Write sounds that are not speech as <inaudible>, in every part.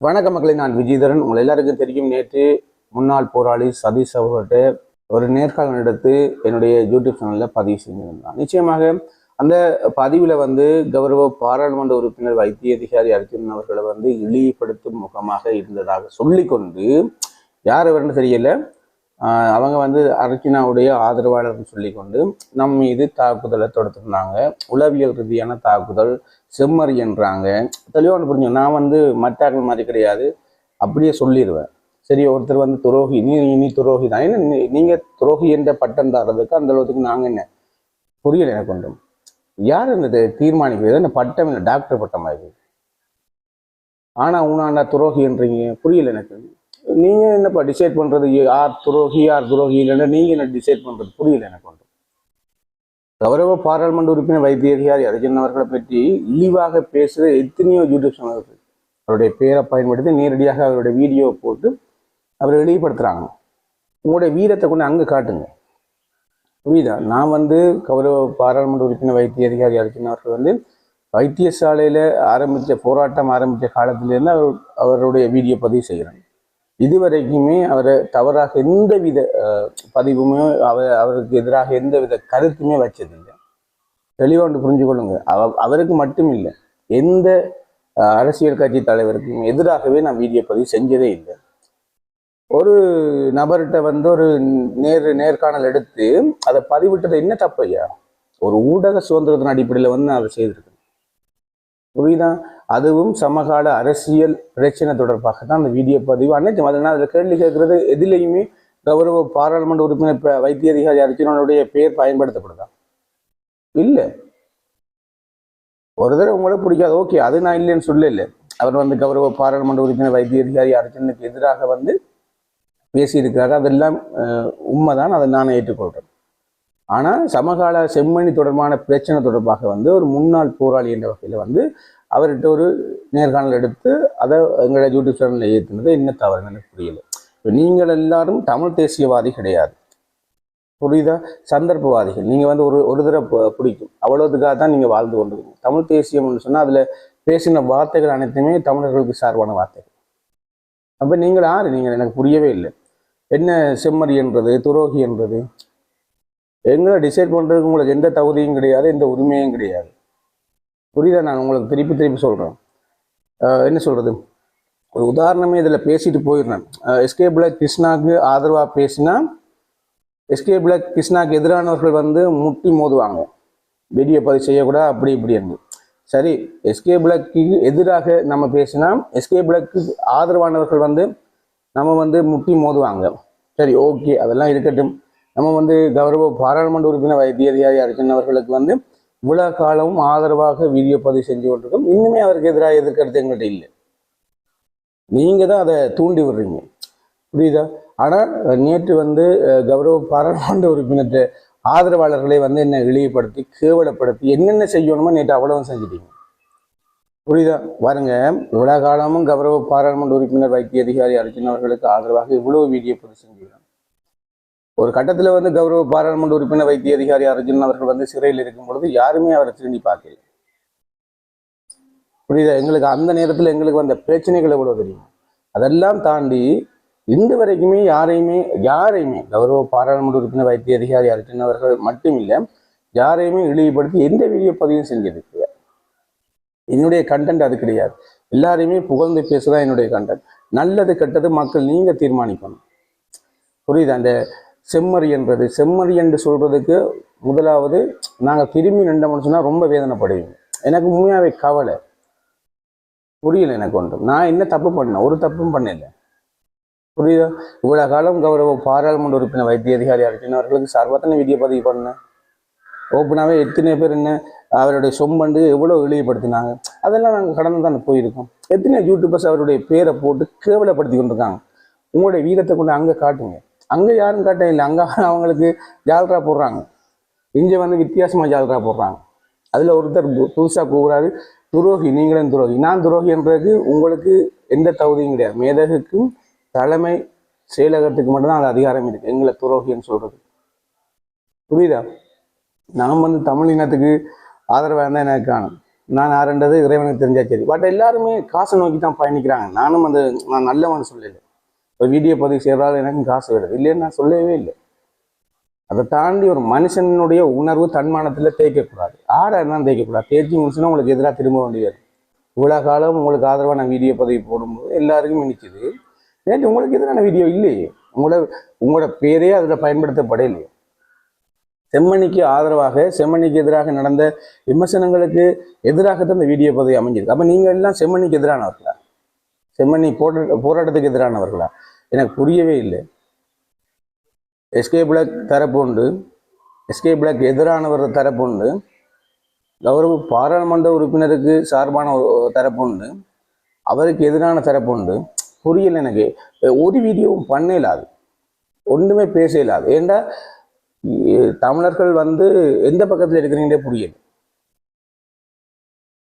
வணக்க மக்களை நான் விஜயதரன். உங்கள் எல்லாருக்கும் தெரியும் நேற்று முன்னாள் போராளி சதீஷ் அவர்கிட்ட ஒரு நேர்காணல் எடுத்து என்னுடைய யூடியூப் சேனலில் பதிவு செஞ்சிருந்தான். நிச்சயமாக அந்த பதிவில் வந்து கௌரவ பாராளுமன்ற உறுப்பினர் வைத்திய அதிகாரி அர்ஜுன் அவர்களை வந்து இழிவுபடுத்தும் முகமாக இருந்ததாக சொல்லிக்கொண்டு யார் அவர்னு தெரியல அவங்க வந்து அர்ஜுனாவுடைய ஆதரவாளர்னு சொல்லிக்கொண்டு நம் மீது தாக்குதலை தொடுத்திருந்தாங்க. உளவியல் ரீதியான தாக்குதல் செம்மறி என்றாங்க. தெளிவாக ஒன்று புரிஞ்சு நான் வந்து மற்றார்கள் மாதிரி கிடையாது. அப்படியே சொல்லிடுவேன் சரி ஒருத்தர் வந்து துரோகி நீ நீ துரோகி தான். என்ன நீங்கள் நீங்க துரோகி என்ற பட்டம் தர்றதுக்கு அந்த அளவுக்கு நாங்க என்ன? புரியல எனக்கு ஒன்றும். யார் இந்த தீர்மானிக்கிறது? என்ன பட்டம் இல்லை டாக்டர் பட்டம் ஆகுது ஆனா உனாண்டா துரோகின்றீங்க புரியல எனக்கு. நீங்க என்னப்பா டிசைட் பண்றது? யார் துரோகி யார் துரோகி இல்லைன்னா நீங்க என்ன டிசைட் பண்றது? புரியல எனக்கு ஒன்று கௌரவ பாராளுமன்ற உறுப்பினர் வைத்திய அதிகாரி அர்ஜுன் அவர்களை பற்றி இழிவாக பேசுகிற எத்தனையோ யூடியூப் சேனல் அவருடைய பேரை பயன்படுத்தி நேரடியாக அவருடைய வீடியோ போட்டு அவரை வெளிப்படுத்துறாங்க. உங்களுடைய வீரத்தை கொண்டு அங்கே காட்டுங்க. புரியுதா? நான் வந்து கௌரவ பாராளுமன்ற உறுப்பினர் வைத்திய அதிகாரி அர்ஜுன் அவர்கள் வந்து வைத்தியசாலையில் ஆரம்பித்த போராட்டம் ஆரம்பித்த காலத்திலேருந்து அவர் அவருடைய வீடியோ பதிவு செய்கிறாங்க இதுவரைக்குமே அவரை தவறாக எந்த வித பதிவுமே அவர் அவருக்கு எதிராக எந்த வித கருத்துமே வச்சதில்லை. தெளிவாக ஒன்று புரிஞ்சு கொள்ளுங்க அவ அவருக்கு மட்டும் இல்லை எந்த அஹ், அரசியல் கட்சி தலைவருக்கும் எதிராகவே நான் வீடியோ பதிவு செஞ்சதே இல்லை. ஒரு நபர்கிட்ட வந்து ஒரு நேர் நேர்காணல் எடுத்து அதை பதிவிட்டது என்ன தப்பையா ஒரு ஊடக சுதந்திரத்தின் அடிப்படையில் வந்து நான் அதை செய்திருக்கேன் புரியுதா? அதுவும் சமகால அரசியல் பிரச்சனை தொடர்பாக தான் அந்த வீடியோ பதிவு. அனைத்து அதனால் அதில் கேள்வி கேட்கறது எதிலையுமே கௌரவ பாராளுமன்ற உறுப்பினர் வைத்திய அதிகாரி அர்ஜுனனுடைய பெயர் பயன்படுத்தப்படுதா? இல்லை. ஒரு தடவை உங்களுக்கு பிடிக்காது. ஓகே அது நான் இல்லைன்னு சொல்லல. அவர் வந்து கௌரவ பாராளுமன்ற உறுப்பினர் வைத்திய அதிகாரி அர்ஜுனுக்கு எதிராக வந்து பேசியிருக்கிறாரு. அதெல்லாம் உண்மைதான். அதை நான் ஏற்றுக்கொள்கிறேன் ஆனால் சமகால செம்மணி தொடர்பான பிரச்சனை தொடர்பாக வந்து ஒரு முன்னாள் போராளி என்ற வகையில் வந்து அவர்கிட்ட ஒரு நேர்காணல் எடுத்து அதை எங்களோட யூடியூப் சேனலில் ஏற்றுனது என்ன தவறு எனக்கு புரியல. இப்போ நீங்கள் எல்லாரும் தமிழ் தேசியவாதி கிடையாது. புரியுதா? சந்தர்ப்பவாதிகள். நீங்கள் வந்து ஒரு ஒரு தடவை பிடிக்கும். அவ்வளோதுக்காக தான் நீங்கள் வாழ்ந்து கொண்டு தமிழ் தேசியம்னு சொன்னால் அதில் பேசின வார்த்தைகள் அனைத்துமே தமிழர்களுக்கு சார்பான வார்த்தைகள். அப்போ நீங்கள் யார்? நீங்கள் எனக்கு புரியவே இல்லை. என்ன செம்மறி என்றது துரோகி என்றது? எங்களை டிசைட் பண்ணுறதுக்கு உங்களுக்கு எந்த தகுதியும் கிடையாது எந்த உரிமையும் கிடையாது. புரியுதா? நான் உங்களுக்கு திருப்பி திருப்பி சொல்கிறேன் என்ன சொல்கிறது ஒரு உதாரணமே இதில் பேசிட்டு போயிடுறேன். எஸ்கே பிளாக் கிருஷ்ணாவுக்கு ஆதரவாக பேசினா எஸ்கே பிளாக் கிருஷ்ணாவுக்கு எதிரானவர்கள் வந்து முட்டி மோதுவாங்க. வெடியை பதிவு செய்யக்கூடாது அப்படி இப்படி இருந்து சரி எஸ்கே பிளாக்கு எதிராக நம்ம பேசினா எஸ்கே பிளாக்கு ஆதரவானவர்கள் வந்து நம்ம வந்து முட்டி மோதுவாங்க. சரி ஓகே அதெல்லாம் இருக்கட்டும். நம்ம வந்து கௌரவ பாராளுமன்ற உறுப்பினர் வைத்திய அதிகாரி அர்ஜுன் அவர்களுக்கு வந்து இவ்வளவு காலமும் ஆதரவாக வீடியோ பதிவு செஞ்சு கொண்டிருக்கோம். இன்னுமே அவருக்கு எதிராக எதிர்க்கிறது எங்கள்கிட்ட இல்லை. நீங்க தான் அதை தூண்டி விடுறீங்க. புரியுதா? ஆனால் நேற்று வந்து கௌரவ பாராளுமன்ற உறுப்பினர் ஆதரவாளர்களை வந்து என்ன இழிவுபடுத்தி கேவலப்படுத்தி என்னென்ன செய்யணுமோ நேற்று அவ்வளவும் செஞ்சிட்டீங்க. புரியுதா? பாருங்க இவ்வளவு காலமும் கௌரவ பாராளுமன்ற உறுப்பினர் வைத்திய அதிகாரி அர்ஜுன் அவர்களுக்கு ஆதரவாக இவ்வளவு வீடியோ பதிவு செஞ்சு ஒரு கட்டத்துல வந்து கௌரவ பாராளுமன்ற உறுப்பினர் வைத்திய அதிகாரி அர்ஜுன் அவர்கள் வந்து சிறையில் இருக்கும் பொழுது யாருமே அவரை திரும்பி பார்க்கல. புரியுதா? எங்களுக்கு அந்த நேரத்துல எங்களுக்கு வந்த பிரச்சனைகள் எவ்வளவு தெரியும்? அதெல்லாம் தாண்டி இந்த வரைக்குமே யாரையுமே யாரையுமே கௌரவ பாராளுமன்ற உறுப்பினர் வைத்திய அதிகாரி அர்ஜுன் அவர்கள் மட்டும் இல்லை யாரையுமே இழிவுபடுத்தி எந்த வீடியோ பதிவும் செஞ்சிருக்கு என்னுடைய கண்டென்ட் அது கிடையாது. எல்லாரையுமே புகழ்ந்து பேசுதான் என்னுடைய கண்டென்ட் நல்லது கெட்டது மக்கள் நீங்க தீர்மானிக்கணும். புரியுதா? அந்த செம்மறியன்றது செம்மறி என்று சொல்கிறதுக்கு முதலாவது நாங்கள் திரும்பி நின்றோம்னு சொன்னால் ரொம்ப வேதனைப்படுவோம். எனக்கு உண்மையாகவே கவலை. புரியல எனக்கு ஒன்றும். நான் என்ன தப்பு பண்ணேன்? ஒரு தப்பும் பண்ணல. புரியுதா? இவ்வளோ காலம் கௌரவ பாராளுமன்ற உறுப்பினர் வைத்திய அதிகாரி அர்ஜுன் அவர்களுக்கு சர்வத்தனை வீடியோ பதிவு பண்ணேன். ஓப்பனாகவே எத்தனை பேர் என்ன அவருடைய சொம்பண்டு எவ்வளோ இழிவுபடுத்தினாங்க. அதெல்லாம் நாங்கள் கடந்து தான் போயிருக்கோம். எத்தனை யூடியூபர்ஸ் அவருடைய பேரை போட்டு கேவலப்படுத்தி கொண்டிருக்காங்க. உங்களுடைய வீரத்தை கொண்டு அங்கே காட்டுங்க. அங்கே யாரும் கேட்டேன் இல்லை. அங்கே <laughs> அவங்களுக்கு ஜால்ரா போடுறாங்க. இங்கே வந்து வித்தியாசமாக ஜால்ரா போடுறாங்க. அதில் ஒருத்தர் புதுசாக கூறாரு துரோகி நீங்களும் துரோகி. நான் துரோகி உங்களுக்கு எந்த தகுதியும் கிடையாது. மேதகுக்கும் தலைமை செயலகத்துக்கு மட்டும்தான் அது அதிகாரம் இருக்குது எங்களை துரோகின்னு சொல்கிறது புரியுதா? நாம் வந்து தமிழ் இனத்துக்கு ஆதரவாக இருந்தால் எனக்கு காணும். நான் ஆரண்டது இறைவனுக்கு தெரிஞ்சா சரி. பட் எல்லாருமே காசை நோக்கி தான் பயணிக்கிறாங்க. நானும் அந்த நான் நல்லவன் சொல்லலை. இப்போ வீடியோ பதிவு செய்கிறாலும் எனக்கும் காசு வருது. இல்லைன்னு நான் சொல்லவே இல்லை. அதை தாண்டி ஒரு மனுஷனுடைய உணர்வு தன்மானத்தில் தேய்க்கக்கூடாது. ஆடை தான் தேய்க்கக்கூடாது. தேய்ச்சி முடிச்சுன்னா உங்களுக்கு எதிராக திரும்ப வேண்டியது இவ்வளோ காலம் உங்களுக்கு ஆதரவாக நான் வீடியோ பதிவு போடும்போது எல்லாருக்கும் இனிச்சுது நேற்று உங்களுக்கு எதிரான வீடியோ இல்லையே. உங்களோட உங்களோட பேரே அதில் பயன்படுத்தப்படலையே. செம்மணிக்கு ஆதரவாக செம்மணிக்கு எதிராக நடந்த விமர்சனங்களுக்கு எதிராகத்தான் இந்த வீடியோ பதிவு அமைஞ்சிருக்கு. அப்போ நீங்கள் எல்லாம் செம்மணிக்கு எதிரானவர்களா? செம்மணி போட்ட போராட்டத்துக்கு எதிரானவர்களா எனக்கு புரியவே இல்லை. எஸ்கே பிளாக் தரப்பு உண்டு. எஸ்கே பிளாக் எதிரானவர் தரப்பு உண்டு. கௌரவ பாராளுமன்ற உறுப்பினருக்கு சார்பான தரப்பு உண்டு. அவருக்கு எதிரான தரப்பு உண்டு. புரியல எனக்கு. ஒரு வீடியோவும் பண்ண இல்லாது ஒன்றுமே பேச இல்லாது ஏண்டா தமிழர்கள் வந்து எந்த பக்கத்தில் இருக்கிறீங்களே புரியல.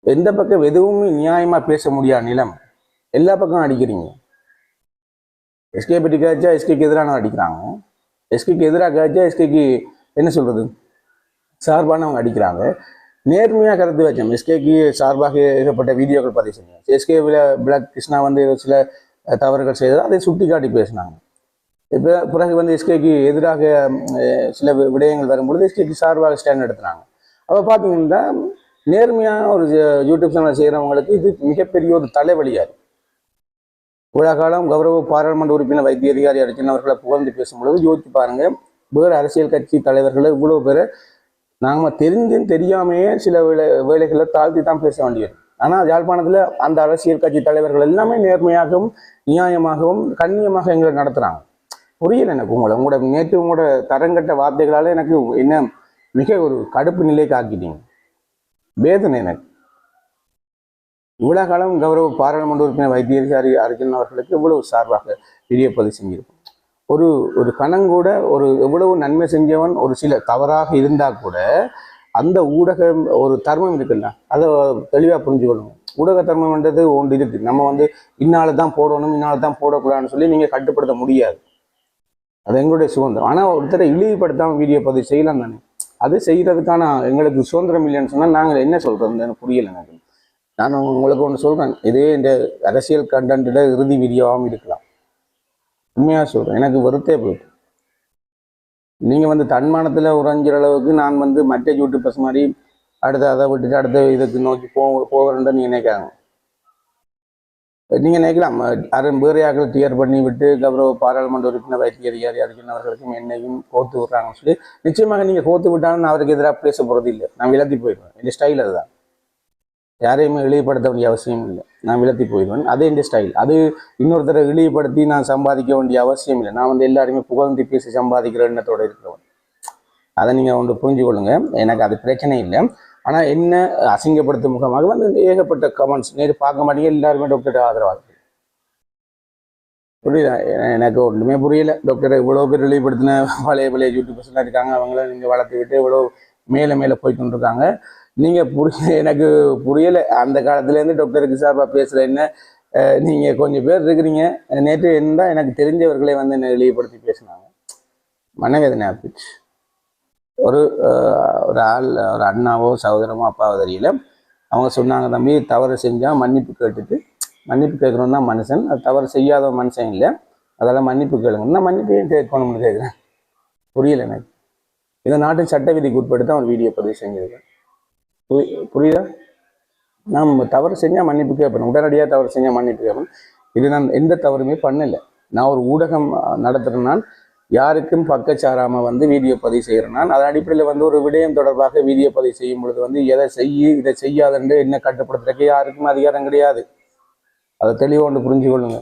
எந்த பக்கம் எதுவுமே நியாயமா பேச முடியாத நிலம். எல்லா பக்கம் அடிக்கிறீங்க. எஸ்கே பற்றி கேட்சா எஸ்கேக்கு எதிரான அடிக்கிறாங்க. எஸ்கேக்கு எதிராக கேட்சா எஸ்கேக்கு என்ன சொல்றது? சார்பானவங்க அடிக்கிறாங்க. நேர்மையாக கருத்து வச்சோம். எஸ்கேக்கு சார்பாக ஏகப்பட்ட வீடியோக்கள் பதிவு செஞ்சோம். எஸ்கே பிளாக் கிருஷ்ணா வந்து சில தவறுகள் செய்தால் அதை சுட்டி காட்டி பேசினாங்க. இப்போ பிறகு வந்து எஸ்கேக்கு எதிராக சில வி- விடயங்கள் வரும்பொழுது எஸ்கேக்கு சார்பாக ஸ்டாண்ட் எடுத்துனாங்க அப்போ பார்த்தீங்கன்னா நேர்மையான ஒரு யூடியூப் சேனல் செய்கிறவங்களுக்கு இது மிகப்பெரிய ஒரு தலைவலியாக இருக்கு விழாக்காலம் கௌரவ பாராளுமன்ற உறுப்பினர் வைத்திய அதிகாரி அர்ஜுன் அவர்களை புகழ்ந்து பேசும்பொழுது யோசிச்சு பாருங்க. வேறு அரசியல் கட்சி தலைவர்களை இவ்வளோ பேரை நாம தெரிஞ்சும் தெரியாமையே சில வேலை வேலைகளை தாழ்த்தி தான் பேச வேண்டியது. ஆனால் யாழ்ப்பாணத்தில் அந்த அரசியல் கட்சி தலைவர்கள் எல்லாமே நேர்மையாகவும் நியாயமாகவும் கண்ணியமாக எங்களை நடத்துகிறாங்க புரியல எனக்கு உங்களை. உங்களோட நேற்று உங்களோட தரங்கட்ட வார்த்தைகளால் எனக்கு என்ன மிக ஒரு கடுப்பு நிலைக்கு ஆக்கிட்டீங்க. வேதனை எனக்கு. இவ்வளவு காலம் கௌரவ பாராளுமன்ற உறுப்பினர் வைத்தியசாரி அர்ஜுன் அவர்களுக்கு இவ்வளவு சார்பாக வீடியோ பதிவு செஞ்சிருக்கும். ஒரு ஒரு கணங்கூட ஒரு எவ்வளவு நன்மை செஞ்சவன் ஒரு சில தவறாக இருந்தால் கூட அந்த ஊடகம் ஒரு தர்மம் இருக்குல்ல அதை தெளிவாக புரிஞ்சுக்கணும். ஊடக தர்மம்ன்றது ஒன்று இருக்குது நம்ம வந்து இன்னால தான் போடணும் இன்னால தான் போடக்கூடாதுன்னு சொல்லி நீங்கள் கட்டுப்படுத்த முடியாது. அது எங்களுடைய சுதந்திரம். ஆனால் ஒருத்தரை இழிவுபடுத்தாமல் வீடியோ பதிவு செய்யலாம் தானே. அது செய்கிறதுக்கான எங்களுக்கு சுதந்திரம் இல்லைன்னு சொன்னால் நாங்கள் என்ன சொல்கிறோம் எனக்கு புரியல எனக்கு. நான் உங்களுக்கு ஒன்று சொல்கிறேன் இதே இந்த அரசியல் கண்டென்ட்டில் இறுதி வீடியோவாகவும் இருக்கலாம். உண்மையாக சொல்கிறேன் எனக்கு வருத்தே போயிட்டு. நீங்கள் வந்து தன்மானத்தில் உறைஞ்சிற அளவுக்கு நான் வந்து மற்ற யூடியூபர்ஸ் மாதிரி அடுத்து அதை விட்டுட்டு அடுத்த இதுக்கு நோக்கி போ போகிறேன்ட்டு நீங்கள் நினைக்காங்க நீங்கள் நினைக்கலாம். அரை பேரையாக்கள் டியர் பண்ணி விட்டு கௌரவ பாராளுமன்ற உறுப்பினர் வைத்திய அதிகாரி அர்ஜுன் அவர்களுக்கும் என்னையும் கோத்து விட்றாங்கன்னு சொல்லி நிச்சயமாக நீங்கள் கோத்து விட்டாலும் நான் அவருக்கு எதிராக பேச போகிறது இல்லை. நான் விலத்தி போயிடுவேன். இந்த ஸ்டைல் அதுதான். யாரையுமே இழிவுபடுத்த வேண்டிய அவசியம் இல்லை. நான் விலத்தி போயிடுவேன். அது இந்த ஸ்டைல் அது இன்னொருத்தரை இழிவுபடுத்தி நான் சம்பாதிக்க வேண்டிய அவசியம் இல்லை. நான் வந்து எல்லாருமே புகழ்ந்து பேசி சம்பாதிக்கிற எண்ணத்தோடு இருக்கிறவன். அதை நீங்கள் ஒன்று புரிஞ்சு கொள்ளுங்க எனக்கு அது பிரச்சனை இல்லை. ஆனால் என்ன அசிங்கப்படுத்தும் முகமாக வந்து ஏகப்பட்ட கமெண்ட்ஸ் நேற்று பார்க்க மாட்டீங்க. எல்லாருமே டாக்டர் ஆதரவாக புரியுதா? எனக்கு ஒன்றுமே புரியல. டாக்டர் இவ்வளோ பேர் இழிவுபடுத்தின பழைய பழைய யூடியூபர்ஸ்லாம் இருக்காங்க. அவங்கள நீங்கள் வளர்த்து விட்டு இவ்வளோ மேலே மேலே போயிட்டு இருக்காங்க நீங்கள் புரிய எனக்கு புரியலை. அந்த காலத்துலேருந்து டாக்டருக்கு சார்பாக பேசுகிற என்ன நீங்கள் கொஞ்சம் பேர் இருக்கிறீங்க. நேற்று என்ன எனக்கு தெரிஞ்சவர்களே வந்து என்னை வெளிப்படுத்தி பேசினாங்க. மனவேதனை ஆப்பிச்சு ஒரு ஒரு ஆள் ஒரு அண்ணாவோ சகோதரமோ அப்பாவோ தெரியல. அவங்க சொன்னாங்க தம்பி தவறு செஞ்சால் மன்னிப்பு கேட்டுட்டு மன்னிப்பு கேட்கணும் தான் மனுஷன். அது தவறு செய்யாத மனுஷன் இல்லை. அதெல்லாம் மன்னிப்பு கேளுங்க. நான் மன்னிப்பு ஏன் கேட்கணும்னு கேட்குறேன்? புரியல எனக்கு. இந்த நாட்டின் சட்ட விதிக்கு உட்பட்டு தான் ஒரு வீடியோ பதிவு செஞ்சுருக்கேன். புரியுதா? நம்ம தவறு செஞ்சால் மன்னிப்பு கேட்பேன். உடனடியாக தவறு செஞ்சால் மன்னிப்பு கேட்பேன். இது நான் எந்த தவறுமே பண்ணலை. நான் ஒரு ஊடகம் நடத்துகிறேன்னா யாருக்கும் பக்கச்சாராமல் வந்து வீடியோ பதிவு செய்கிறேன்னா அதன் அடிப்படையில் வந்து ஒரு விடயம் தொடர்பாக வீடியோ பதிவு செய்யும் பொழுது வந்து எதை செய்யு இதை செய்யாதுன்னு என்ன கட்டுப்படுத்துறதுக்கு யாருக்கும் அதிகாரம் கிடையாது. அதை தெளிவாக ஒன்று புரிஞ்சு கொள்ளுங்க.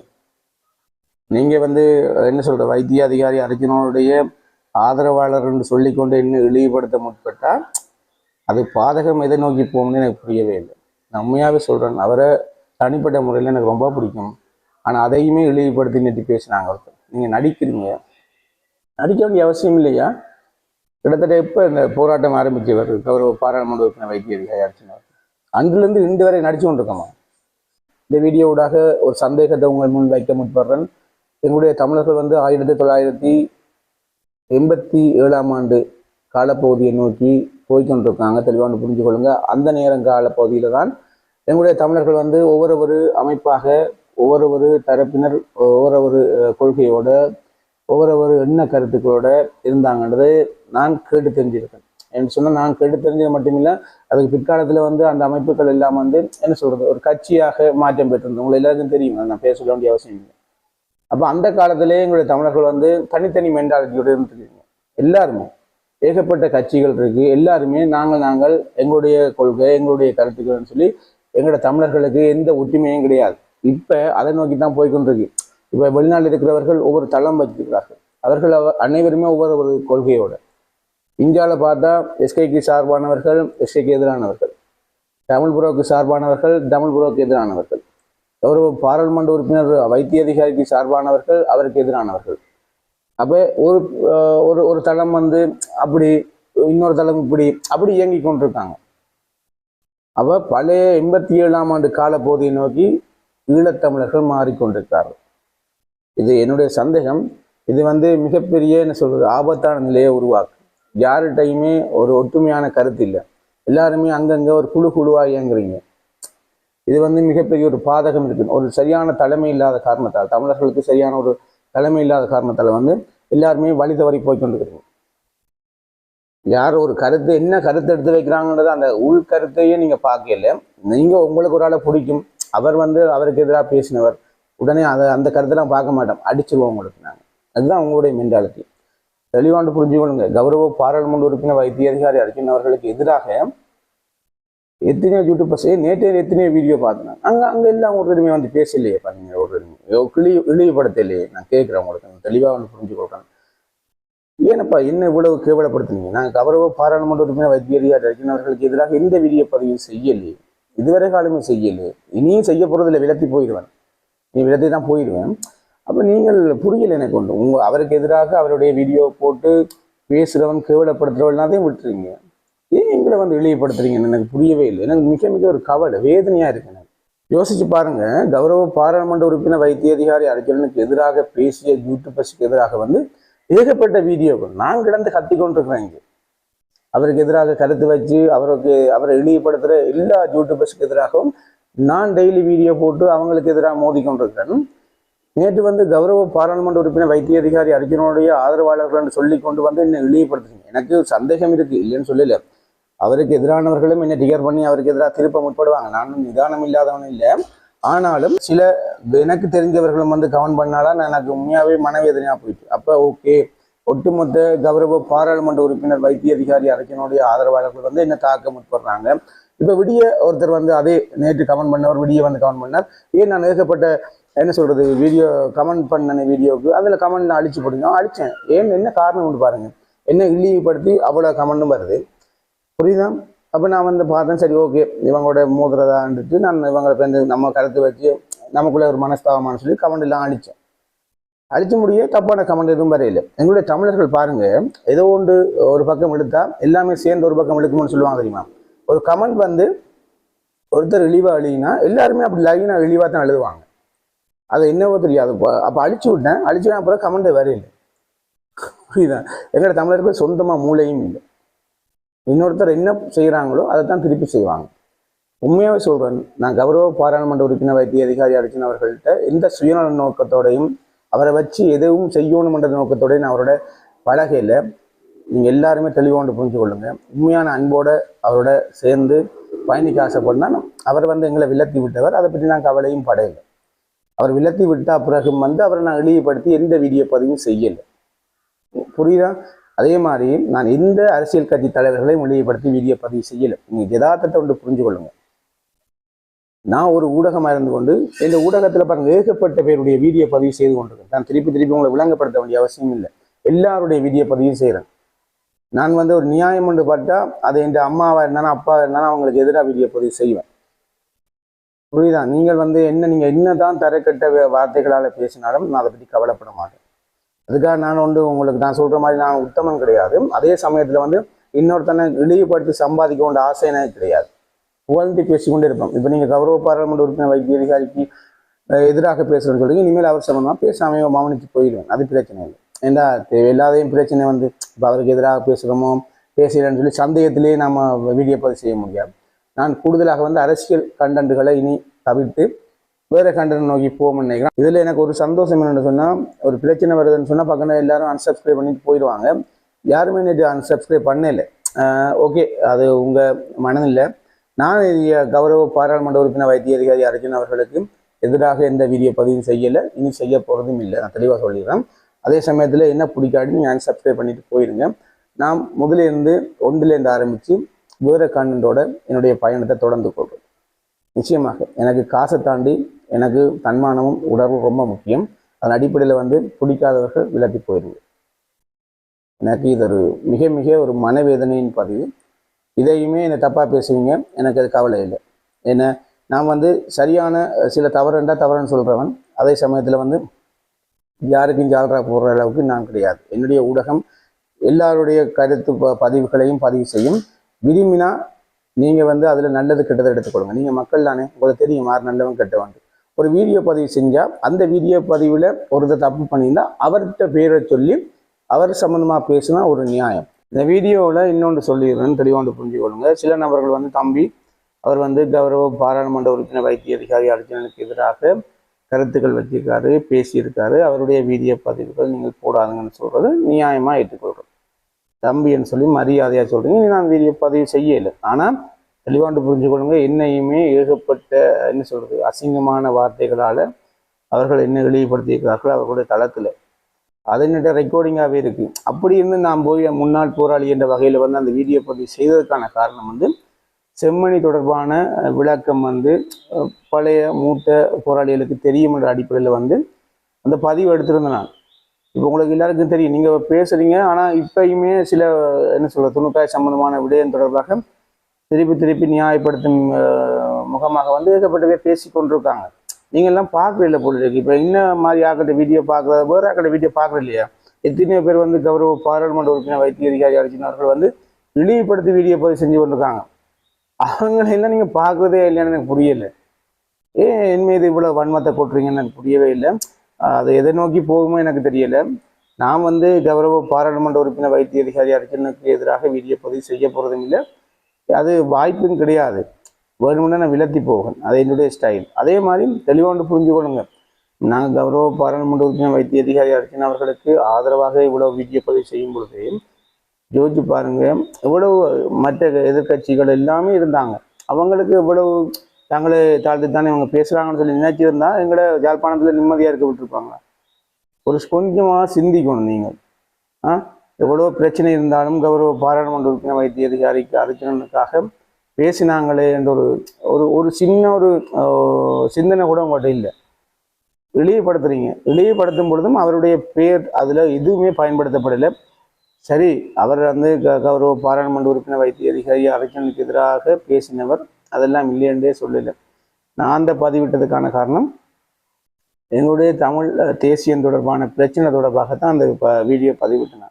நீங்கள் வந்து என்ன சொல்கிற வைத்திய அதிகாரி அர்ஜுனனுடைய ஆதரவாளர் என்று சொல்லிக்கொண்டு என்ன இழிவுபடுத்த முற்பட்டால் அது பாதகம் எதை நோக்கி போகும்னு எனக்கு புரியவே இல்லை. நான் உண்மையாகவே சொல்கிறேன் அவரை தனிப்பட்ட முறையில் எனக்கு ரொம்ப பிடிக்கும். ஆனால் அதையுமே இழிவுபடுத்தி நெட்டி பேசினாங்க ஒருத்தர். நீங்கள் நடிக்கிறீங்க. நடிக்க வேண்டிய அவசியம் இல்லையா? கிட்டத்தட்ட எப்போ இந்த போராட்டம் ஆரம்பித்தவர் கௌரவ பாராளுமன்ற உறுப்பினர் வைத்தியர் தயாரிச்சினார் அன்றிலிருந்து இன்று வரை நடிச்சு கொண்டிருக்கோமா? இந்த வீடியோவுடாக ஒரு சந்தேகத்தை உங்கள் முன் வைக்க முற்படுறேன். எங்களுடைய தமிழர்கள் வந்து ஆயிரத்தி தொள்ளாயிரத்தி எண்பத்தி ஏழாம் ஆண்டு காலப்பகுதியை நோக்கி போய்கொண்டிருக்காங்க தெளிவாக புரிஞ்சு கொள்ளுங்க அந்த நேரங்கால பகுதியில் தான் எங்களுடைய தமிழர்கள் வந்து ஒவ்வொரு ஒரு அமைப்பாக ஒவ்வொரு ஒரு தரப்பினர் ஒவ்வொரு ஒரு கொள்கையோட ஒவ்வொரு ஒரு எண்ண கருத்துக்களோட இருந்தாங்கன்றது நான் கேட்டு தெரிஞ்சிருக்கேன். என்று சொன்னால் நான் கேட்டு தெரிஞ்சது மட்டுமில்லை அதுக்கு பிற்காலத்தில் வந்து அந்த அமைப்புகள் எல்லாம் வந்து என்ன சொல்கிறது ஒரு கட்சியாக மாற்றம் பெற்றிருந்தது. உங்களை எல்லாருக்கும் தெரியும் நான் பேச சொல்ல வேண்டிய அவசியம் இல்லை. அப்போ அந்த காலத்திலே எங்களுடைய தமிழர்கள் வந்து தனித்தனி மென்டாலிட்டியோடு இருந்துருக்கீங்க. எல்லாருமே. ஏகப்பட்ட கட்சிகள் இருக்குது எல்லாருமே நாங்கள் நாங்கள் எங்களுடைய கொள்கை எங்களுடைய கருத்துக்கள்னு சொல்லி எங்களோட தமிழர்களுக்கு எந்த ஒற்றுமையும் கிடையாது. இப்போ அதை நோக்கி தான் போய்கொண்டிருக்கு. இப்போ வெளிநாட்டில் இருக்கிறவர்கள் ஒவ்வொரு தளம் வச்சிருக்கிறார்கள். அவர்கள் அவ- அனைவருமே ஒவ்வொரு ஒரு கொள்கையோட. இந்தியாவில் பார்த்தா எஸ்கேக்கு சார்பானவர்கள் எஸ்கேக்கு எதிரானவர்கள். தமிழ் புரோக்கு சார்பானவர்கள் தமிழ் புரோக்கு எதிரானவர்கள். ஒரு பாராளுமன்ற உறுப்பினர் வைத்திய அதிகாரிக்கு சார்பானவர்கள் அவருக்கு எதிரானவர்கள். அப்போ ஒரு ஒரு ஒரு தளம் வந்து அப்படி இன்னொரு தளம் இப்படி அப்படி இயங்கி கொண்டிருக்காங்க. அப்போ பழைய எண்பத்தி ஏழாம் ஆண்டு காலப்போதையை நோக்கி ஈழத்தமிழர்கள் மாறிக்கொண்டிருக்கார்கள். இது என்னுடைய சந்தேகம். இது வந்து மிகப்பெரிய என்ன சொல்றது ஆபத்தான நிலையை உருவாக்கும் யார்கிட்டையுமே ஒரு ஒற்றுமையான கருத்து இல்லை. எல்லாருமே அங்கங்கே ஒரு குழு குழுவாக இயங்குறீங்க. இது வந்து மிகப்பெரிய ஒரு பாதகம் இருக்கு. ஒரு சரியான தலைமை இல்லாத காரணத்தால் தமிழர்களுக்கு சரியான ஒரு தலைமை இல்லாத காரணத்தால் வந்து எல்லாருமே வழி தவறி போய் கொண்டிருக்கிறீங்க யார் ஒரு கருத்து என்ன கருத்து எடுத்து வைக்கிறாங்கன்றது அந்த உள் கருத்தையே நீங்க பார்க்கல. நீங்க உங்களுக்கு ஒரு ஆளை பிடிக்கும். அவர் வந்து அவருக்கு எதிராக பேசினவர். உடனே அதை அந்த கருத்தெல்லாம் பார்க்க மாட்டோம் அடிச்சிருவோம் உங்களுக்கு நாங்கள் அதுதான் உங்களுடைய மென்டாலிட்டி தெளிவாண்டு புரிஞ்சுக்கொள்ளுங்க. கௌரவ பாராளுமன்ற உறுப்பினர் வைத்திய அதிகாரி அர்ஜுன் அவர்களுக்கு எதிராக எத்தனையோ யூடியூபர்ஸ் நேற்று எத்தனையோ வீடியோ பார்த்தேன். அங்கே அங்கே எல்லாம் ஒரு தடவை வந்து பேசலையே பாருங்க ஒரு தடவை. கிளி இழிவுபடுத்தலையே நான் கேட்குறேன் உங்களுக்கு தெளிவாக வந்து புரிஞ்சு கொடுக்குறேன் ஏனப்பா என்ன இவ்வளவு கேவலப்படுத்துனீங்க? நான் கௌரவ பாராளுமன்ற உறுப்பினர் வைத்திய அவர்களுக்கு எதிராக எந்த வீடியோ பதிவு செய்யலையே. இதுவரை காலமே செய்யலையே. இனியும் செய்ய போகிறதில்ல விலத்தி போயிடுவேன். நீ விலத்தி தான் போயிடுவேன். அப்போ நீங்கள் புரியலை எனக்கு ஒன்று உங்கள் அவருக்கு எதிராக அவருடைய வீடியோ போட்டு பேசுகிறவன் கேவலப்படுத்துகிறவன் எல்லாத்தையும் விட்டுறீங்க. ஏன் எங்களை வந்து இழிவுபடுத்துறீங்கன்னு எனக்கு புரியவே இல்லை. எனக்கு மிக மிக ஒரு கவலை வேதனையா இருக்கு எனக்கு. யோசிச்சு பாருங்க கௌரவ பாராளுமன்ற உறுப்பினர் வைத்திய அதிகாரி அர்ஜுனனுக்கு எதிராக பேசிய யூடியூபர்ஸுக்கு எதிராக வந்து ஏகப்பட்ட வீடியோக்கள். நான் கிடந்து கத்தி கொண்டிருக்கிறேன் இங்கே. அவருக்கு எதிராக கருத்து வச்சு அவருக்கு அவரை இழிவுபடுத்துகிற எல்லா யூடியூபர்ஸுக்கு எதிராகவும் நான் டெய்லி வீடியோ போட்டு அவங்களுக்கு எதிராக மோதிக்கொண்டிருக்கிறேன் நேற்று வந்து கௌரவ பாராளுமன்ற உறுப்பினர் வைத்திய அதிகாரி அர்ஜுனனுடைய ஆதரவாளர்கள் சொல்லி கொண்டு வந்து என்னை இழிவுபடுத்துறீங்க. எனக்கு சந்தேகம் இருக்கு இல்லைன்னு சொல்லல. அவருக்கு எதிரானவர்களும் என்னை டிகர் பண்ணி அவருக்கு எதிராக திருப்ப முற்படுவாங்க. நானும் நிதானம் இல்லாதவனும் இல்லை. ஆனாலும் சில எனக்கு தெரிஞ்சவர்களும் வந்து கவன் பண்ணாலும் எனக்கு உண்மையாகவே மனவேதனையாக போயிட்டு. அப்போ ஓகே ஒட்டுமொத்த கௌரவ பாராளுமன்ற உறுப்பினர் வைத்திய அதிகாரி அர்ஜுனுடைய ஆதரவாளர்கள் வந்து என்ன தாக்க முற்படுறாங்க. இப்போ விடிய ஒருத்தர் வந்து அதே நேற்று கமெண்ட் பண்ணவர் விடிய வந்து கமெண்ட் பண்ணார். ஏன் நான் ஏகப்பட்ட என்ன சொல்கிறது வீடியோ கமெண்ட் பண்ண வீடியோவுக்கு அதில் கமெண்ட் நான் அழிச்சு போட்டீங்க அழிச்சேன் ஏன் என்ன காரணம் உண்டு பாருங்கள் என்ன இழிவுபடுத்தி அவ்வளோ கமெண்டும் வருது. புரியுதா? அப்போ நான் வந்து பார்த்தேன் சரி ஓகே இவங்களோட மோதுறதான்ட்டு நான் இவங்களை வந்து நம்ம கருத்து வச்சு நமக்குள்ளே ஒரு மனஸ்தாபமானு சொல்லி கமெண்ட் எல்லாம் அழிச்சேன் அழிச்ச முடிய தப்பான கமெண்ட் எதுவும் வரையில. எங்களுடைய தமிழர்கள் பாருங்க ஏதோ ஒன்று ஒரு பக்கம் எடுத்தா எல்லாமே சேர்ந்து ஒரு பக்கம் எடுக்கும்னு சொல்லுவாங்க தெரியுமா? ஒரு கமெண்ட் வந்து ஒருத்தர் இழிவாக அழினா எல்லாருமே அப்படி லைனா இழிவாக தான் எழுதுவாங்க அது என்னவோ தெரியாது. அப்ப- அழிச்சு விட்டேன். அழிச்சு அப்புறம் கமெண்ட் வரையில. புரியுதா? எங்களோட தமிழர்கள் சொந்தமாக மூளையும் இல்லை. இன்னொருத்தர் என்ன செய்கிறாங்களோ அதை தான் திருப்பி செய்வாங்க. உண்மையாகவே சொல்கிறேன் நான் கௌரவ பாராளுமன்ற உறுப்பினர் வைத்திய அதிகாரி அர்ஜுன் அவர்கள்ட்ட எந்த சுயநல நோக்கத்தோடையும் அவரை வச்சு எதுவும் செய்யணுமென்ற நோக்கத்தோடையும் நான் அவரோட பழகையில் நீங்கள் எல்லாருமே தெளிவாண்டு புரிஞ்சு கொள்ளுங்க. உண்மையான அன்போடு அவரோட சேர்ந்து பயணிக்க ஆசைப்படனா அவர் வந்து எங்களை விலத்தி விட்டவர். அதை பற்றி நான் கவலையும் படையலை அவர் விலத்தி விட்டா பிறகும் வந்து அவரை நான் இழிவுபடுத்தி எந்த வீடியோ பதிவும் செய்யலை. புரியுதா? அதே மாதிரி நான் எந்த அரசியல் கட்சி தலைவர்களையும் வெளியப்படுத்தி வீடியோ பதிவு செய்யலை. நீங்கள் யதார்த்தத்தை ஒன்று புரிஞ்சு கொள்ளுங்க. நான் ஒரு ஊடகமாக இருந்து கொண்டு இந்த ஊடகத்தில் பாருங்க ஏகப்பட்ட பேருடைய வீடியோ பதிவு செய்து கொண்டிருக்கேன். நான் திருப்பி திருப்பி உங்களை விளங்கப்படுத்த வேண்டிய அவசியம் இல்லை. எல்லாருடைய வீடியோ பதிவும் செய்கிறேன் நான் வந்து ஒரு நியாயம் ஒன்று பார்த்தா அது என் அம்மாவாக இருந்தாலும் அப்பா இருந்தாலும் அவங்களுக்கு எதிராக வீடியோ பதிவு செய்வேன். புரியுதா? நீங்கள் வந்து என்ன நீங்கள் என்னதான் தரக்கட்ட வார்த்தைகளால் பேசினாலும் நான் அதை பற்றி கவலைப்பட மாட்டேன். அதுக்காக நான் வந்து உங்களுக்கு நான் சொல்கிற மாதிரி நான் உத்தமன் கிடையாது. அதே சமயத்தில் வந்து இன்னொருத்தனை இழிவுபடுத்தி சம்பாதிக்க வேண்டிய ஆசை எனக்கு கிடையாது. புகழ்ந்து பேசிக்கொண்டே இருப்போம். இப்போ நீங்கள் கௌரவ பாராளுமன்ற உறுப்பினர் வைத்திய அதிகாரிக்கு எதிராக பேசுறேன்னு சொல்றீங்க இனிமேல் அவர் சம்பந்தமாக பேசாமையோ மௌனிச்சு போயிடுவேன். அது பிரச்சனை இல்லை. ஏண்டா தேவையில்லாதையும் பிரச்சனை வந்து இப்போ அவருக்கு எதிராக பேசுகிறோமோ பேசுகிறேன்னு சொல்லி சந்தேகத்திலேயே நம்ம வீடியோ பதிவு செய்ய முடியாது. நான் கூடுதலாக வந்து அரசியல் கண்டென்ட்டுகளை இனி தவிர்த்து வேறு கண்டென்ட் நோக்கி போகும்னு நினைக்கிறேன். இதில் எனக்கு ஒரு சந்தோஷம் என்னென்னு சொன்னால் ஒரு பிரச்சனை வருதுன்னு சொன்னால் பக்கத்தில் எல்லாரும் அன்சப்ஸ்கிரைப் பண்ணிட்டு போயிடுவாங்க. யாருமே நேற்று அன்சப்ஸ்கிரைப் பண்ணலை. ஓகே அது உங்கள் மனதில் நான் கௌரவ பாராளுமன்ற உறுப்பினர் வைத்திய அதிகாரி அர்ஜுன் அவர்களுக்கு எதிராக எந்த வீடியோ பதிவும் செய்யலை. இனி செய்ய போகிறதும் இல்லை. நான் தெளிவாக சொல்லிடுறேன். அதே சமயத்தில் என்ன பிடிக்காட்டி நீங்கள் அன்சப்ஸ்கிரைப் பண்ணிட்டு போயிடுங்க நான் முதலிருந்து ஒன்றிலேருந்து ஆரம்பித்து வேறு கண்டனோட என்னுடைய பயணத்தை தொடர்ந்து கொள்கிறேன் நிச்சயமாக எனக்கு காசை தாண்டி எனக்கு தன்மானமும் உடலும் ரொம்ப முக்கியம். அதன் அடிப்படையில் வந்து பிடிக்காதவர்கள் விலகி போயிடுங்க. எனக்கு இது ஒரு மிக மிக ஒரு மனவேதனையின் பதிவு. இதையுமே என்னை தப்பாக பேசுவீங்க. எனக்கு அது கவலை இல்லை. ஏன்னா நான் வந்து சரியான சில தவறுண்டா தவறுன்னு சொல்கிறவன் அதே சமயத்தில் வந்து யாருக்கும் ஜாலரா போடுற அளவுக்கு நான் கிடையாது. என்னுடைய ஊடகம் எல்லாருடைய கருத்து ப- பதிவுகளையும் பதிவு செய்யும். விரும்பினா நீங்கள் வந்து அதில் நல்லது கெட்டதை எடுத்துக்கொள்ளுங்க. நீங்கள் மக்கள் தானே. உங்களுக்கு தெரியும் யார் நல்லவன் கெட்டவன். ஒரு வீடியோ பதிவு செஞ்சால் அந்த வீடியோ பதிவில் ஒருத்தர் தப்பு பண்ணியிருந்தா அவர்கிட்ட பேரை சொல்லி அவர் சம்மந்தமாக பேசினா ஒரு நியாயம். இந்த வீடியோவில் இன்னொன்று சொல்லிடுறேன்னு தெளிவாண்டு புரிஞ்சுக்கொள்ளுங்க. சில நபர்கள் வந்து தம்பி அவர் வந்து கௌரவ பாராளுமன்ற உறுப்பினர் வைத்திய அதிகாரி அர்ஜுனனுக்கு எதிராக கருத்துக்கள் வச்சிருக்காரு பேசியிருக்காரு. அவருடைய வீடியோ பதிவுகள் நீங்கள் போடாதுங்கன்னு சொல்கிறது நியாயமாக ஏற்றுக்கொள்கிறோம் தம்பின்னு சொல்லி மரியாதையாக சொல்கிறீங்க நான் வீடியோ பதிவு செய்யலை. ஆனால் தெளிவாண்டு புரிஞ்சுக்கொள்ளுங்க என்னையுமே ஏகப்பட்ட என்ன சொல்றது அசிங்கமான வார்த்தைகளால் அவர்கள் என்ன இழிவுபடுத்தியிருக்கிறார்கள். அவர்களுடைய தளத்தில். அது ரெக்கார்டிங்காகவே இருக்கு. அப்படி இருந்து நான் போய் முன்னாள் போராளி என்ற வகையில் வந்து அந்த வீடியோ பதிவு செய்ததற்கான காரணம் வந்து செம்மணி தொடர்பான விளக்கம் வந்து பழைய மூத்த போராளிகளுக்கு தெரியும் என்ற அடிப்படையில் வந்து அந்த பதிவு எடுத்திருந்தேன் நான். இப்போ உங்களுக்கு எல்லாருக்கும் தெரியும். நீங்கள் பேசுறீங்க ஆனால் இப்பயுமே சில என்ன சொல்ற துணுக்காய் சம்மந்தமான விடயம் தொடர்பாக திருப்பி திருப்பி நியாயப்படுத்தும் முகமாக வந்து ஏகப்பட்ட பேசி கொண்டிருக்காங்க. நீங்கள்லாம் எல்லாம் பொழுது இருக்கு இப்போ என்ன மாதிரி ஆக்கிட்ட வீடியோ பார்க்குறது? வேறு ஆக்கிட்ட வீடியோ பார்க்குற இல்லையா? எத்தனையோ பேர் வந்து கௌரவ பாராளுமன்ற உறுப்பினர் வைத்திய அதிகாரி அர்ஜுனர்கள் வந்து இழிவுபடுத்தி வீடியோ பதிவு செஞ்சு கொண்டிருக்காங்க. அவங்களெல்லாம் நீங்கள் பார்க்குறதே இல்லைன்னு எனக்கு புரியலை. ஏன் என் மீது இவ்வளோ வன்மத்தை கொட்டுறீங்கன்னு எனக்கு புரியவே இல்லை. அது எதை நோக்கி போகுமோ எனக்கு தெரியலை. நான் வந்து கௌரவ பாராளுமன்ற உறுப்பினர் வைத்திய அதிகாரி அர்ஜுனுக்கு எதிராக வீடியோ பதிவு செய்ய போகிறதும் இல்லை. அது வாய்ப்பும் கிடையாது. வேணும்னா நான் விலத்தி போவேன் அது என்னுடைய ஸ்டைல் அதே மாதிரி தெளிவாண்டு புரிஞ்சு கொள்ளுங்க. நாங்கள் கௌரவ பாராளுமன்ற உறுப்பினர் வைத்திய அதிகாரி அர்ச்சனா அவர்களுக்கு ஆதரவாக இவ்வளவு வீடியோ பதிவு செய்யும் பொழுது யோசிச்சு பாருங்க. எவ்வளவு மற்ற எதிர்க்கட்சிகள் எல்லாமே இருந்தாங்க. அவங்களுக்கு இவ்வளவு தங்களை தாழ்த்து தானே இவங்க பேசுறாங்கன்னு சொல்லி நினைச்சிருந்தா எங்களை யாழ்ப்பாணத்தில் நிம்மதியாக இருக்க விட்டுருப்பாங்க ஒரு கொஞ்சமாக சிந்திக்கணும் நீங்கள். ஆ? எவ்வளோ பிரச்சனை இருந்தாலும் கௌரவ பாராளுமன்ற உறுப்பினர் வைத்திய அதிகாரிக்கு அர்ஜுனனுக்காக பேசினாங்களே என்ற ஒரு ஒரு ஒரு சின்ன ஒரு சிந்தனை கூட உங்கள்கிட்ட இல்லை. இழிவுபடுத்துறீங்க. இழிவுபடுத்தும் பொழுதும் அவருடைய பேர் அதில் எதுவுமே பயன்படுத்தப்படலை. சரி அவர் வந்து க- கௌரவ பாராளுமன்ற உறுப்பினர் வைத்திய அதிகாரி அர்ச்சனுக்கு எதிராக பேசினவர் அதெல்லாம் இல்லையென்றே சொல்லலை. நான் அந்த பதிவிட்டதுக்கான காரணம் எங்களுடைய தமிழ் தேசியம் தொடர்பான பிரச்சனை தொடர்பாக தான் அந்த வீடியோ பதிவிட்டேன்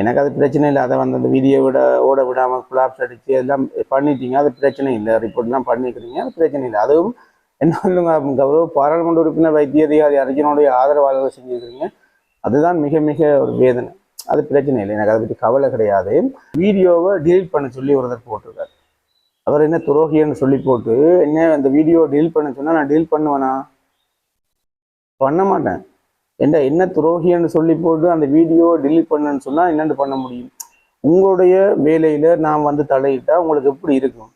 எனக்கு அது பிரச்சனை இல்லை. அதை வந்து அந்த வீடியோ விட ஓட விடாமல் குலாப்ஸ் அடித்து எல்லாம் பண்ணிட்டீங்க. அது பிரச்சனை இல்லை. ரிப்போர்ட்லாம் பண்ணிக்கிறீங்க. அது பிரச்சனை இல்லை. அதுவும் என்ன சொல்லுங்க கௌரவ பாராளுமன்ற உறுப்பினர் வைத்திய அதிகாரி அர்ஜுனுடைய ஆதரவாளர்கள் செஞ்சுருக்கிறீங்க. அதுதான் மிக மிக ஒரு வேதனை. அது பிரச்சனை இல்லை. எனக்கு அதை பற்றி கவலை கிடையாது. வீடியோவை டிலீட் பண்ண சொல்லி ஒருத்தர் போட்டிருக்காரு. அவர் என்ன துரோகின்னு சொல்லி போட்டு என்ன அந்த வீடியோ டீல் பண்ண சொன்னால் நான் டீல் பண்ணுவேனா? பண்ண மாட்டேன். என்ன என்ன துரோகின்னு சொல்லி போட்டு அந்த வீடியோ டிலீட் பண்ணுன்னு சொன்னால் என்னென்னு பண்ண முடியும்? உங்களுடைய வேலையில் நான் வந்து தலையிட்டால் உங்களுக்கு எப்படி இருக்கும்?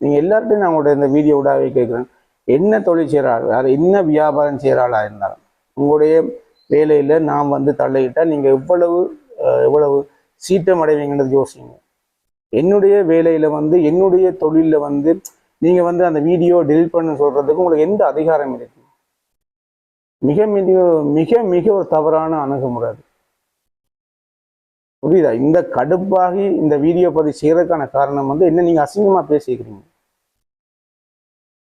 நீங்கள் எல்லார்ட்டையும் நான் உங்களுடைய இந்த வீடியோ விடாவே கேட்குறேன். என்ன தொழில் செய்கிறாள் யார் என்ன வியாபாரம் செய்கிறாளா இருந்தாலும் உங்களுடைய வேலையில் நான் வந்து தள்ளையிட்டால் நீங்கள் எவ்வளவு எவ்வளவு சீட்டம் அடைவீங்கன்றது யோசிங்க. என்னுடைய வேலையில் வந்து என்னுடைய தொழிலில் வந்து நீங்கள் வந்து அந்த வீடியோ டெலிட் பண்ண சொல்கிறதுக்கு உங்களுக்கு எந்த அதிகாரம் இருக்கு மிக மிக மிக மிக ஒரு தவறான அணுகுமுறை அது. புரியுதா? இந்த கடுப்பாகி இந்த வீடியோ பதிவு செய்யறதுக்கான காரணம் வந்து என்ன நீங்க அசிங்கமா பேசிக்கிறீங்க?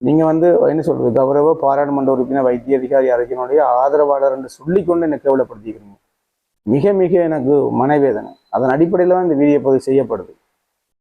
நீங்க வந்து என்ன சொல்றது? கௌரவ பாராளுமன்ற உறுப்பினர் வைத்திய அதிகாரி அரசினுடைய ஆதரவாளர் என்று சொல்லிக்கொண்டு என்னை கேவலப்படுத்திக்கிறீங்க. மிக மிக எனக்கு மனவேதனை. அதன் அடிப்படையில் தான் இந்த வீடியோ பதிவு செய்யப்படுது.